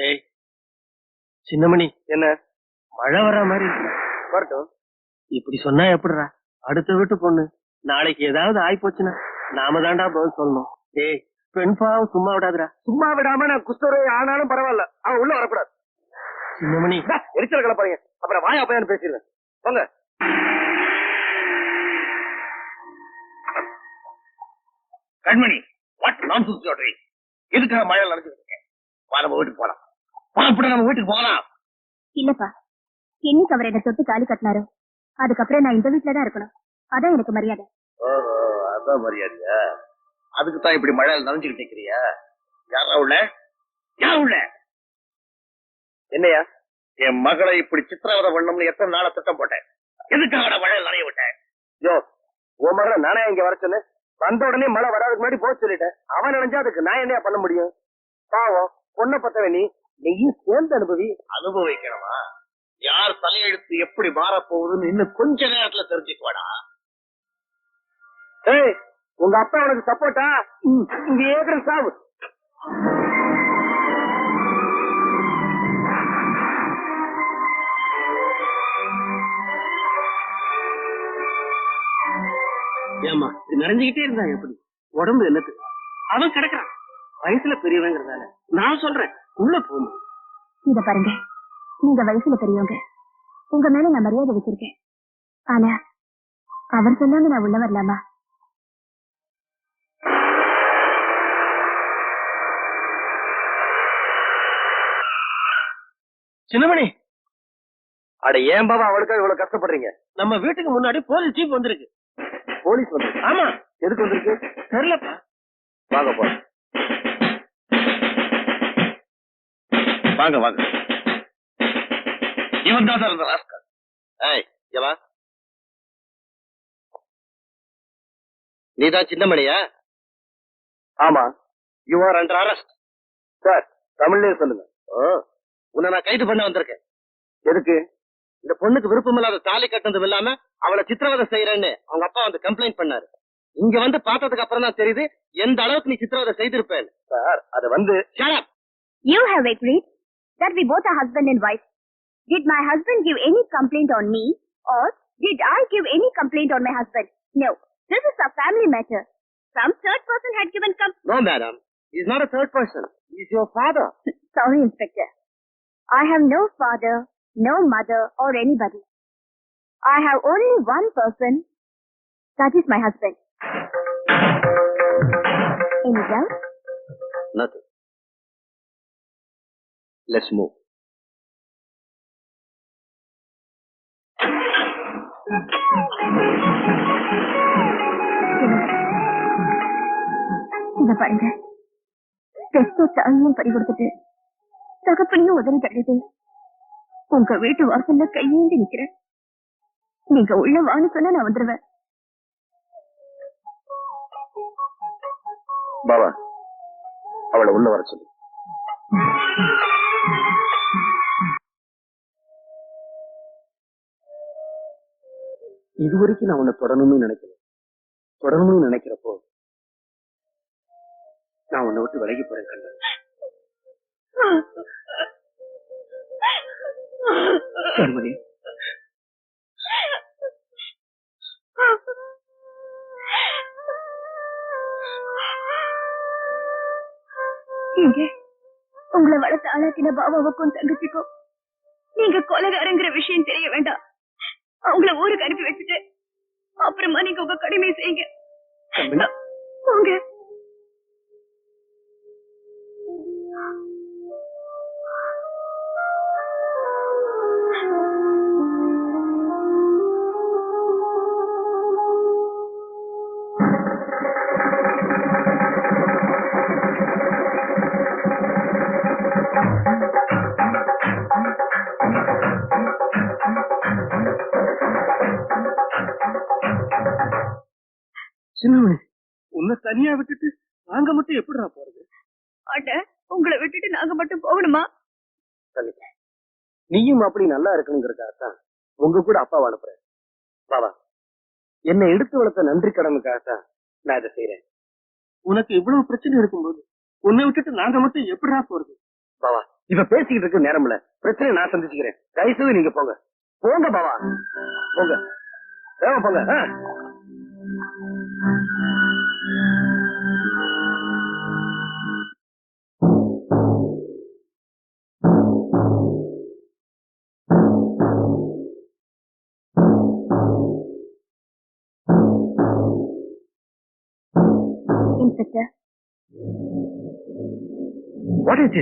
டேய். சின்னமணி என்ன? மழை வர்ற மாதிரி. வரட்டும். இப்படி சொன்னா எப்படிடா? அடுத்த வீட்டு பொண்ணு. நாளைக்கு ஏதாவது ஆயிப்போச்சுன்னா நாம தான்டா பதில் சொல்லணும். டேய் பெண் பாவம் சும்மா விடாதுடா. சும்மா விடாம நான் குஸ்தரை ஆனாலும் பரவாயில்ல. அவன் உள்ள வரக்கூடாது. சின்னமணி. எரிச்சல் கிளப்பாருங்க அப்புறம் வாயா பையன் பேசிடுவேன். போங்க கண்மணி வாட் யூ டூயிங் எதுக்காக மழை நடந்துட்டு இருக்கேன் வா நம்ம வீட்டுக்கு போலாம். புறப்பட நம்ம வீட்டுக்கு போகலாம் இல்லப்பா. என்னைக்கு அவர் என்ன தொட்டு தாலி கட்டினாரோ. அதுக்கப்புறம் நான் இந்த வீட்டுல தான் இருக்கணும். அதான் எனக்கு மரியாதை. அதான் மரியாதையா? அதுக்கு தான் இப்படி மழையில நனைஞ்சுக்கிட்டு நிக்கிறியா? யாரா உள்ள? யார் உள்ள? என்னையா? என் மகளை இப்படி சித்திரவதை பண்ணணும்னு எத்தனை நாள திட்டம் போட்டேன். எதுக்காக மழையில் நனைய விட்டேன்? யோ உன் மகளை நானே இங்க வர சொன்னேன் வந்த உடனே மழை வராதுக்கு முன்னாடி போக சொல்லிட்டேன். அவன் நினைஞ்சா அதுக்கு நான் என்னையா பண்ண முடியும்? பாவம் பொண்ணை பத்தவன் நீ. நீயும் சேர்ந்து அனுபவி. அனுபவிக்கணுமா? யார் தலையெழுத்து எப்படி மாறப்போகுதுன்னு இன்னும் கொஞ்ச நேரத்துல தெரிஞ்சுக்குவாடா. ஏய் உங்க அப்பா உனக்கு சப்போர்ட்டா இங்க ஏக்கிற சாவு. ஏமா இது நிறைஞ்சுக்கிட்டே இருந்தா எப்படி? உடம்பு என்னத்துக்கு அவன் கிடக்குறான். வயசுல பெரியவங்கிறதால. நான் சொல்றேன் உள்ள போமா? இத பாருங்க. நீங்க வயசுல பெரியவங்க. உங்க மேல நான் மரியாதை வச்சிருக்கேன். ஆனா அவர் சொல்லாம நான் உள்ள வரலாமா? சின்னமணி! அட ஏன் பாபா அவளுக்காக இவ்வளவு கஷ்டப்படுறீங்க? நம்ம வீட்டுக்கு முன்னாடி போலீஸ் ஜீப் வந்திருக்கு. போலீஸ் வந்து ஆமா. எதுக்கு வந்திருக்கு? தெரியலப்பா. வாங்க போறோம் வாங்க வாங்க. இவன் தான் சார் இந்த ராஸ்கல். ஏய் இங்க வா. நீதான் சின்னமணியா? ஆமா. You are under arrest sir தமிழ்லயே சொல்லுங்க. உன்னை நான் கைது பண்ண வந்திருக்கேன். எதுக்கு? இந்த பொண்ணுக்கு விருப்பம் இல்லாத தாலி கட்டினதும் இல்லாம அவளை சித்திரவதை செய்யறேன்னு அவங்க அப்பா வந்து கம்ப்ளைண்ட் பண்ணாரு. இங்க வந்து பார்த்ததுக்கு அப்புறம் தான் தெரியுது எந்த அளவுக்கு நீ சித்திரவதை செய்திருப்பேன் சார் அது வந்து. You have agreed that we both are husband and wife. Did my husband give any complaint on me or did I give any complaint on my husband? No. This is a family matter. Some third person had given complaint. No, madam. He's not a third person. He's your father. Sorry, Inspector. I have no father, no mother or anybody. I have only one person. That is my husband. Any doubt? Nothing. Let's move. இத பாருங்க. பெத்த தாயும் பறி கொடுத்துட்டு தகப்பனையும் உதவி தள்ளிட்டு உங்க வீட்டு வாசல்ல கையேந்தி நிக்கிறேன். நீங்க உள்ள வான்னு சொன்னா நான் வந்துருவேன். பாபா அவளை உள்ள வர சொல்லு. இது வரைக்கும் நான் உன்னை தொடரணும்னு நினைக்கிறேன் தொடரணும்னு நினைக்கிறப்போ நான் உன்னை விட்டு விலகி போறேன் கண்ணன் கண்மணி. உங்களை வளர்த்து ஆளாக்கின பாபாவுக்கும் தங்கச்சிக்கும் நீங்க கொலைகாரங்கிற விஷயம் தெரிய வேண்டாம். அவங்கள ஊருக்கு அனுப்பி வச்சுட்டு அப்புறமா நீங்க உங்க கடமை செய்யுங்க. போங்க. சின்னமணி உன்னை தனியா விட்டுட்டு நாங்க மட்டும் எப்படிடா போறது? அட உங்களை விட்டுட்டு நாங்க மட்டும் போகணுமா? நீயும் அப்படி நல்லா இருக்கணுங்கிறதுக்காகத்தான் உங்க கூட அப்பாவை அனுப்புறேன். பாபா என்னை எடுத்து வளர்த்த நன்றி கடனுக்காகத்தான் நான் இதை செய்யறேன் உனக்கு இவ்வளவு பிரச்சனை இருக்கும்போது உன்னை விட்டுட்டு நாங்க மட்டும் எப்படிடா போறது? பாபா இப்ப பேசிக்கிட்டு இருக்க நேரம் இல்ல பிரச்சனை நான் சந்திச்சுக்கிறேன். தயவுசெய்து நீங்க போங்க. போங்க பாவா. போங்க. போங்க. ஆ. இன்ஸ்பெக்டர். வாட் இஸ்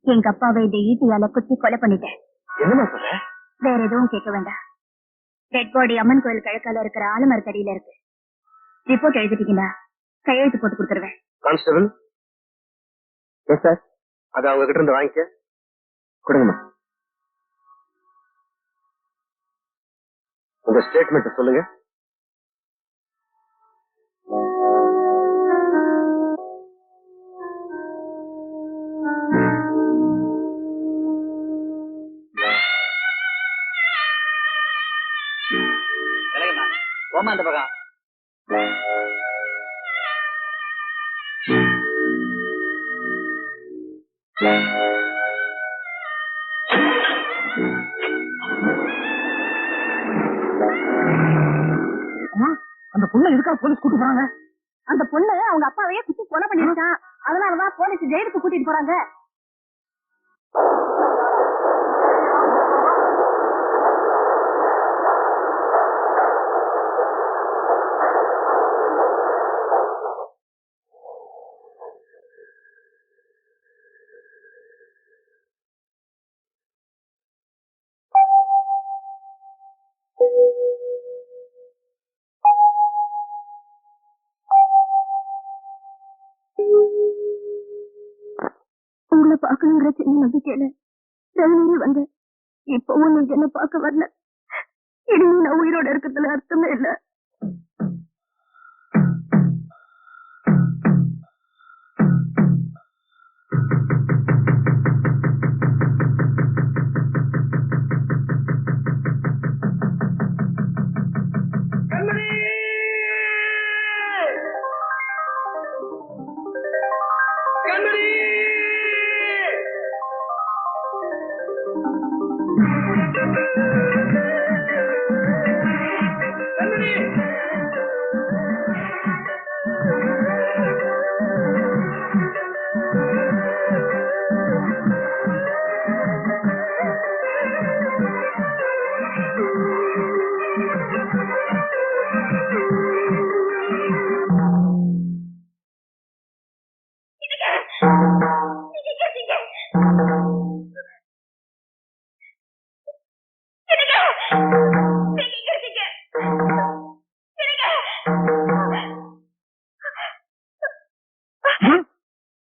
எங்க அப்பாவை இந்த ஈட்டியால குத்தி கொலை பண்ணிட்டேன். என்னமா சொல்ற? வேற எதுவும் கேட்க வேண்டாம். டெட் பாடி அம்மன் கோயில் கிழக்கால இருக்கிற ஆலமரத்தடியில இருக்கு. ரிப்போர்ட் எழுதிட்டீங்களா கையெழுத்து போட்டு கொடுத்துருவேன். கான்ஸ்டபிள். எஸ் சார் அது அவங்க கிட்ட இருந்து வாங்கிக்க. கொடுங்கம்மா. உங்க ஸ்டேட்மெண்ட் சொல்லுங்க. போமா அந்த பக்கம். அந்த பொண்ணு எதுக்கா போலீஸ் கூட்டு போறாங்க? அந்த பொண்ணு அவங்க அப்பாவையே குத்தி கொலை பண்ணிருக்கான். அதனாலதான் போலீஸ் ஜெயிலுக்கு கூட்டிட்டு போறாங்க. நம்பிக்கையில ரவிநீரி வந்தேன் இப்பவும் நீங்க என்ன பார்க்க வரல. இனிமே நான் உயிரோட இருக்கிறதுல அர்த்தமே இல்ல.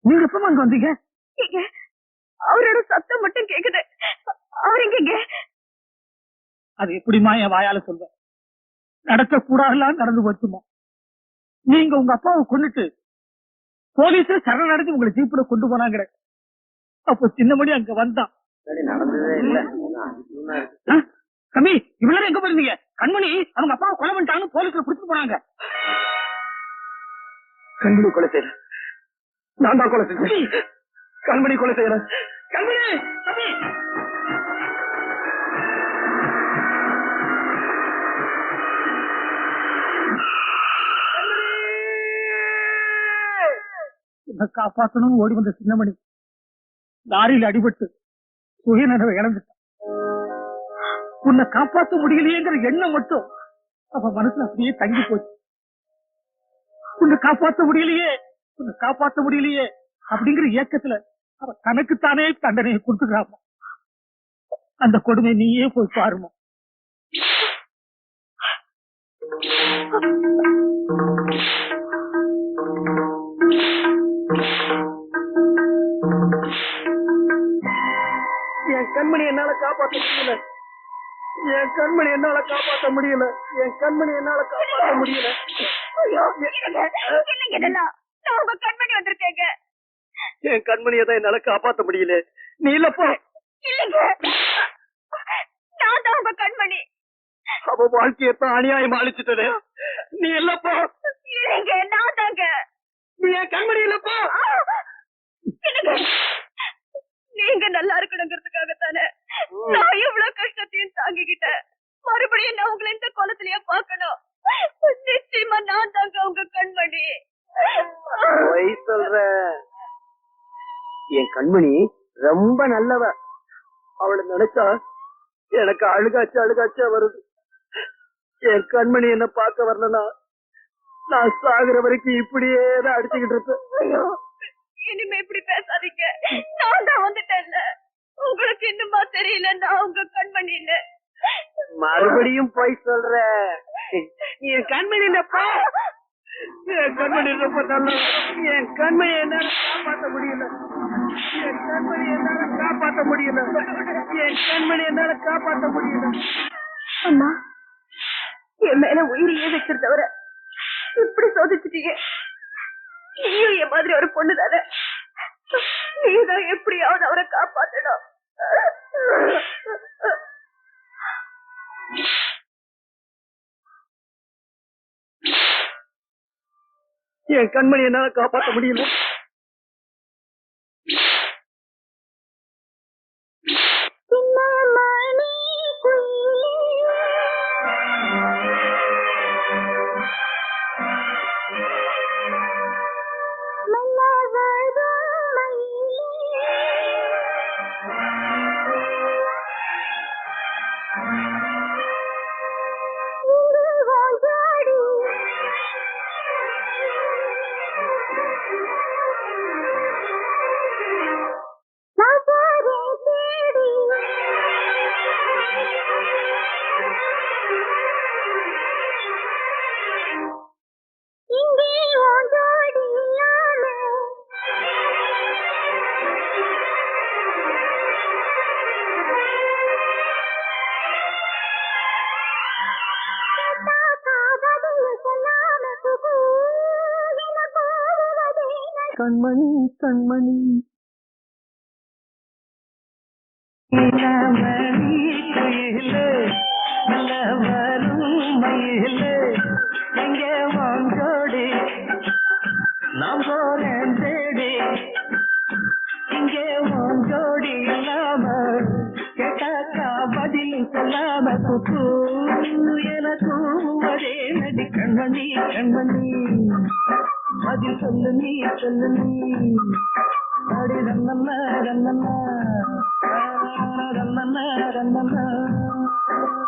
நீங்க எப்பமா அங்க வந்தீங்க? அவரோட சத்தம் மட்டும் கேக்குது. அவர் எங்க அது எப்படிமா என் வாயால சொல்ற நடக்க கூடாதெல்லாம் நடந்து போச்சுமா நீங்க உங்க அப்பாவை கொண்டுட்டு போலீஸ் சரணடைஞ்சு உங்களை ஜீப்ல கொண்டு போனாங்க அப்போ சின்னமணி அங்க வந்தான். நடந்ததே இல்ல? தம்பி இவ்வளவு எங்க போயிருந்தீங்க? கண்மணி அவங்க அப்பாவை கொலை பண்ணிட்டாங்கன்னு போலீஸ்ல புடிச்சு போனாங்க. கண்மணி கொலை செய்யற நான் தான் கொலை செஞ்சேன். கண்மணி கொலை செய்யறேன் கண்மணி தம்பி. உன்னை காப்பாத்தணும் ஓடி வந்த சின்னமணி. லாரியில் அடிபட்டு சுயநனவை இழந்துட்டான் உன்னை காப்பாத்த முடியலையேங்கிற எண்ணம் மட்டும் அவ மனசுல அப்படியே தங்கி போச்சு. உன்னை காப்பாத்த முடியலையே உன்னை காப்பாத்த முடியலையே அப்படிங்கிற இயக்கத்துல அவ தனக்குத்தானே தண்டனையை கொடுத்துக்கிறாமா? அந்த கொடுமை நீயே போய் பாருமா. என் கண்மணி என்னால காப்பாற்ற முடியல. என் கண்மணி என்னால காப்பாத்த முடியல. என் கண்மணி என்னால காப்பாத்த முடியல. உங்க கண்மணி வந்திருக்கேங்க. என் கண்மணியை தான் என்னால காப்பாத்த முடியல. நீ இல்லப்பா. இல்லைங்க. நான் தான் உங்க கண்மணி. அவ வாழ்க்கையத்தான் அநியாயம் அழிச்சிட்டதே நீ இல்லப்பா. இல்லைங்க நான் தாங்க. நீ என் கண்மணி இல்லப்பா. நீங்க நல்லா இருக்கணுங்கிறதுக்காக தானே நான் எவ்வளவு கஷ்டத்தையும் தாங்கிக்கிட்டேன் மறுபடியும் நான் உங்களை இந்த கோலத்திலேயே பார்க்கணும்? நிச்சயமா நான் தாங்க உங்க கண்மணி. பொய் சொல்ற. என் கண்மணி ரொம்ப நல்லவ. அவளை நினைச்சா எனக்கு அழுகாச்சு அழுகாச்சா வருது. என் கண்மணி என்ன பார்க்க வரலனா நான் சாகுற வரைக்கும் இப்படியே தான் அடிச்சுக்கிட்டு இருப்பேன். இனிமே இப்படி பேசாதீங்க. நான் தான் வந்துட்டேன்ல. உங்களுக்கு இன்னுமா தெரியல நான் உங்க கண்மணி இல்ல மறுபடியும் பொய் சொல்ற. என் கண்மணி இல்லப்பா என் கண்மணி ரொம்ப நல்ல என் கண்மணி என்னால காப்பாத்த முடியல. என் கண்மணி என்னால காப்பாத்த முடியல. என் கண்மணி என்னால காப்பாத்த முடியல. அம்மா என் மேல உயிரையே வச்சிருந்தவர இப்படி சோதிச்சிட்டீங்க. நீயும் என் மாதிரி ஒரு பொண்ணு தானே நீதான் எப்படியாவது அவரை காப்பாத்தணும் என் கண்மணி என்னால காப்பாத்த முடியல. கண்மணி கண்மணி. நாம் போறேன் தேடி இங்கே உன் இல்லாம கேட்டாக்கா பதில் சொல்லாம குக்கு எனக்கும் அதே நடி கண்மணி கண்மணி. அதில் சொல்லு நீ சொல்லு நீ. அடி ரன்னம்மா ரன்னம்மா ரன்னம்மா ரன்னம்மா